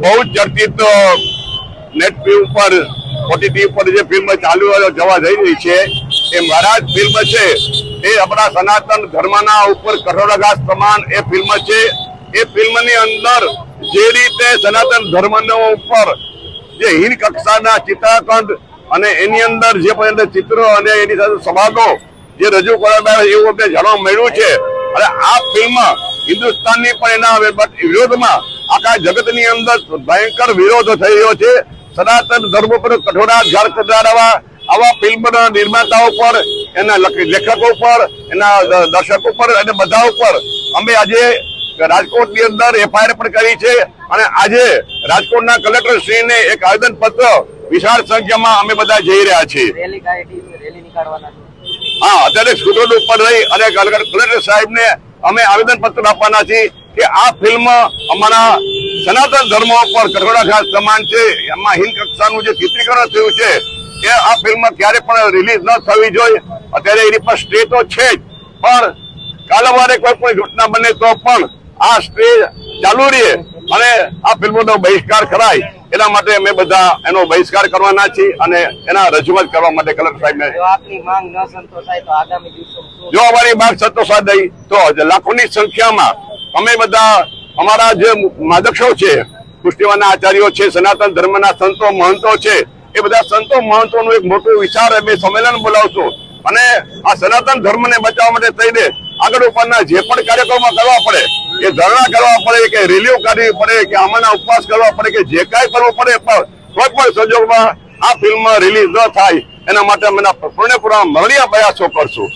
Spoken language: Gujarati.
બહુ ચર્ચિત નેટ ઉપર ઓટીટી ઉપર જે ફિલ્મ ચાલુ જવા જઈ રહી છે. એ મહારાજ ફિલ્મ છે. એ આપણા સનાતન ધર્મના ઉપર કઠોરાઘાત સમાન એ ફિલ્મ છે. એ ફિલ્મની અંદર જે રીતે સનાતન ધર્મનો ઉપર જે હીન કક્ષાના ચિત્રાખંડ અને એની અંદર જે પર્યંત ચિત્રો અને એની સાથે સભાગો જે રજૂ કરવામાં આવે એવું જાણવા મળ્યું છે. અને આ ફિલ્મ હિન્દુસ્તાનની પણ એના વિરોધમાં આખા જગતની અંદર ભયંકર વિરોધ થઈ રહ્યો છે. સનાતન ધર્મ પર કઠોરાઘાત કરનારા આવા ફિલ્મના નિર્માતાઓ પર એના લેખકો પર એના દર્શકો પર અને બધા ઉપર અમે આજે રાજકોટની અંદર એફઆઈઆર પણ કરી છે અને આજે રાજકોટના કલેક્ટર શ્રીને એક આવેદન પત્ર વિશાળ સંખ્યામાં અમે બધા જઈ રહ્યા છીએ. હા અત્યારે સ્કૂટર ઉપર રહી અને કલેક્ટર સાહેબને અમે આવેદન પત્ર આપવાના છીએ કે આ ફિલ્મ અમારા સનાતન ધર્મ પર કઠોળાઘાત સમાન છે. એમાં હિન્દ કક્ષાનું જે ચિત્રીકરણ થયું છે, એ આ ફિલ્મ ક્યારે પણ રિલીઝ ન થવી જોઈએ. અત્યારે એની પર સ્ટે તો છે જ. પણ કાલવારે કોઈ પણ ઘટના બને તો પણ આ સ્ટે ચાલુ રહે અને આ ફિલ્મોનો બહિષ્કાર કરાય. એના માટે અમે બધા એનો બહિષ્કાર કરવાના છીએ અને એના રજૂઆત કરવા માટે કલેક્ટર સાહેબને આપની માંગ ન સંતોષાય તો આગામી જો અમારી માંગ સંતોષાય નહીં તો લાખોની સંખ્યામાં અમે બધા અમારા જે માદક્ષો છે, પુષ્ટિવાના આચાર્યો છે, સનાતન ધર્મના સંતો, મહંતો છે, એ બધા સંતો મહંતોનું એક મોટું વિચાર અમે સંમેલન બોલાવશું. અને આ સનાતન ધર્મને બચાવવા માટે થઈને આગળ ઉપરના જે પણ કાર્યક્રમો કરવા પડે કે ધરણા કરવા પડે, કે રેલીઓ કાઢવી પડે, કે આમાંના ઉપવાસ કરવા પડે, કે જે કાંઈ કરવું પડે, પણ કોઈ પણ સંજોગમાં આ ફિલ્મ રિલીઝ ન થાય, એના માટે અમે પૂર્ણપૂરા મરણીય પ્રયાસો કરશું.